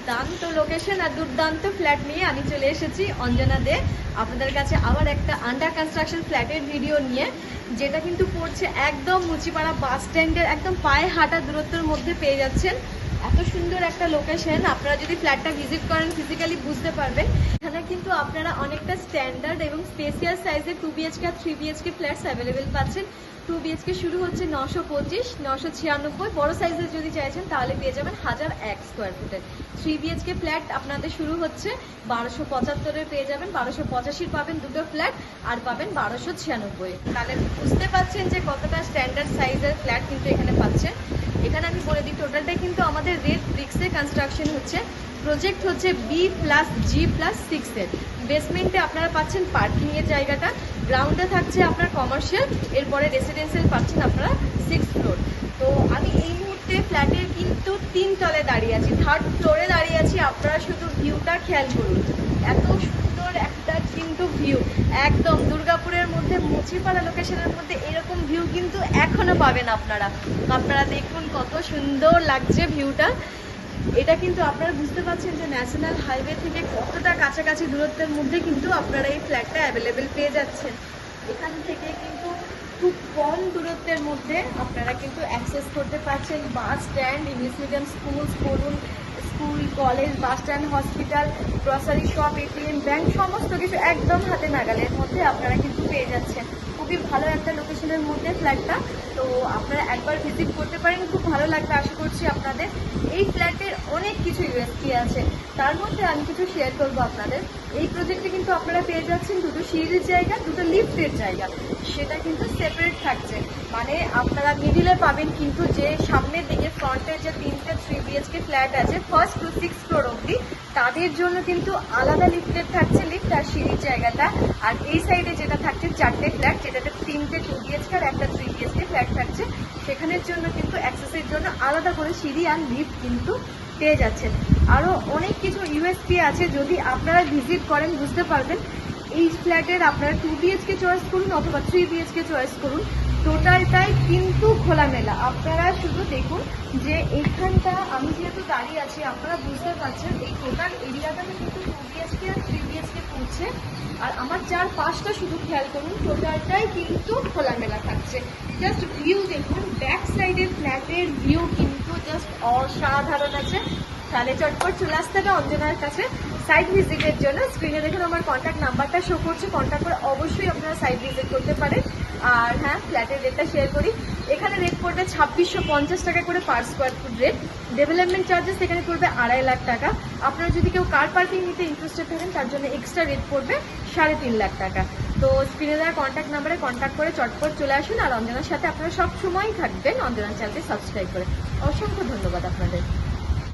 দুর্দান্ত লোকেশন আর দুর্দান্ত ফ্ল্যাট নিয়ে আমি চলে এসেছি অঞ্জনা দে। আপনাদের কাছে আবার একটা আন্ডার কনস্ট্রাকশন ফ্ল্যাটের ভিডিও নিয়ে, যেটা কিন্তু পড়ছে একদম মুচিপাড়া বাস স্ট্যান্ডের একদম পায়ে হাঁটা দূরত্বের মধ্যে পেয়ে যাচ্ছেন। এত সুন্দর একটা লোকেশন আপনারা যদি ফ্ল্যাটটা ভিজিট করেন ফিজিক্যালি বুঝতে পারবেন। এখানে কিন্তু আপনারা অনেকটা স্ট্যান্ডার্ড এবং স্পেশিয়াল সাইজের টু বিএচকে আর থ্রি বিএচকে ফ্ল্যাটস অ্যাভেলেবেল পাচ্ছেন। টু বিএচকে শুরু হচ্ছে নশো পঁচিশ নশো ছিয়ানব্বই। বড় সাইজের যদি চাইছেন, তাহলে পেয়ে যাবেন হাজার এক স্কোয়ার ফুটের থ্রি বিএচকে ফ্ল্যাট আপনাদের শুরু হচ্ছে বারোশো পঁচাত্তরের, পেয়ে যাবেন বারোশো পঁচাশির পাবেন দুটো ফ্ল্যাট আর পাবেন বারোশো ছিয়ানব্বই। তাহলে বুঝতে পারছেন যে কতটা স্ট্যান্ডার্ড সাইজের ফ্ল্যাট কিন্তু এখানে পাচ্ছেন। এখানে বলে দিই টোটালটাই কিন্তু আমাদের রেড ব্রিক্সে কনস্ট্রাকশন হচ্ছে। প্রজেক্ট হচ্ছে বি প্লাস জি প্লাস সিক্সের বেসমেন্টে আপনারা পাচ্ছেন পার্কিংয়ের জায়গাটা। গ্রাউন্ডে থাকছে আপনার কমার্শিয়াল এরপরে রেসিডেন্সিয়াল পাচ্ছেন আপনারা সিক্স ফ্লোর তো আমি এই মুহূর্তে ফ্ল্যাটের কিন্তু তিন তলে দাঁড়িয়ে আছি। থার্ড ফ্লোরে আপনারা শুধু ভিউটা খেয়াল করুন। এত সুন্দর একটা কিন্তু ভিউ একদম, দুর্গাপুরের মধ্যে মুচিপাড়া লোকেশনের মধ্যে এরকম ভিউ কিন্তু এখনও পাবেন আপনারা। আপনারা দেখুন কত সুন্দর লাগছে ভিউটা এটা কিন্তু আপনারা বুঝতে পারছেন যে ন্যাশনাল হাইওয়ে থেকে কতটা কাছাকাছি দূরত্বের মধ্যে কিন্তু আপনারা এই ফ্ল্যাটটা অ্যাভেলেবেল পেয়ে যাচ্ছেন। এখান থেকে কিন্তু খুব কম দূরত্বের মধ্যে আপনারা কিন্তু অ্যাক্সেস করতে পারছেন। Bus stand English medium school বলুন school, college, bus stand, hospital, grocery, shop ATM bank, সমস্ত কিছু একদম হাতে নাগালের মধ্যে আপনারা কিন্তু পেয়ে যাচ্ছেন। খুবই ভালো একটা লোকেশনের মধ্যে ফ্ল্যাটটা তো আপনারা একবার ভিজিট করতে পারেন, খুব ভালো লাগবে আশা করছি আপনাদের। এই ফ্ল্যাটের অনেক কিছু ইউএসপি আছে। তার মধ্যে আমি কিছু শেয়ার করব আপনাদের। এই প্রজেক্টে কিন্তু আপনারা পেয়ে যাচ্ছেন দুটো সিঁড়ির জায়গা, দুটো লিফটের জায়গা। সেটা কিন্তু সেপারেট থাকছে। মানে আপনারা মিডিলে পাবেন কিন্তু যে সামনের দিকে ফ্রন্টের যে তিনটে থ্রি বিএচকে ফ্ল্যাট আছে ফার্স্ট টু সিক্স ফ্লোর অবধি, তাদের জন্য কিন্তু আলাদা লিফটের থাকছে লিফট আর সিঁড়ির জায়গাটা। আর এই সাইডে যেটা থাকছে, চারটে ফ্ল্যাট যেটাতে তিনটে টু বিএচকে আর একটা থ্রি বিএচকে ফ্ল্যাট থাকছে, সেখানের জন্য কিন্তু অ্যাক্সেসের জন্য আলাদা করে সিঁড়ি আর লিফট কিন্তু পেয়ে যাচ্ছেন। আরও অনেক কিছু ইউএসপি আছে, যদি আপনারা ভিজিট করেন, বুঝতে পারবেন। এই ফ্ল্যাটের আপনারা টু বিএচকে চয়েস করুন অথবা থ্রি বিএচকে চয়েস করুন। টোটালটাই কিন্তু খোলামেলা। আপনারা শুধু দেখুন যে এখানটা আমি যেহেতু দাঁড়িয়ে আছি, আপনারা বুঝতে পারছেন এই টোটাল এরিয়াটাতে কিন্তু টু বিএচকে আর থ্রি বিএচকে পড়ছে আর আমার চার পাঁচটা শুধু খেয়াল করুন, টোটালটাই কিন্তু খোলামেলা থাকছে। জাস্ট ভিউ দেখুন ব্যাক সাইডের ফ্ল্যাটের ভিউ কিন্তু জাস্ট অসাধারণ আছে। তাহলে চটপট চলে আসতে হবে অঞ্জনার কাছে। সাইট ভিজিটের জন্য স্ক্রিনে দেখুন আমার কন্ট্যাক্ট নাম্বারটা শো করছে। কন্ট্যাক্ট করে অবশ্যই আপনারা সাইট ভিজিট করতে পারেন। আর হ্যাঁ ফ্ল্যাটের রেটটা শেয়ার করি। এখানে রেট পড়বে ছাব্বিশশো পঞ্চাশ টাকা করে per square foot rate development charges এখানে পড়বে আড়াই লাখ টাকা। আপনারা যদি কেউ কার পার্কিং নিতে ইন্টারেস্টেড থাকেন, তার জন্য এক্সট্রা রেট পড়বে সাড়ে তিন লাখ টাকা। তো স্ক্রিনে দেওয়া কন্ট্যাক্ট নাম্বারে কন্ট্যাক্ট করে চটপট চলে আসুন, আর অঞ্জনার সাথে আপনারা সব সময়ই থাকবেন। অঞ্জনা চ্যানেলটি সাবস্ক্রাইব করে। অসংখ্য ধন্যবাদ আপনাদের।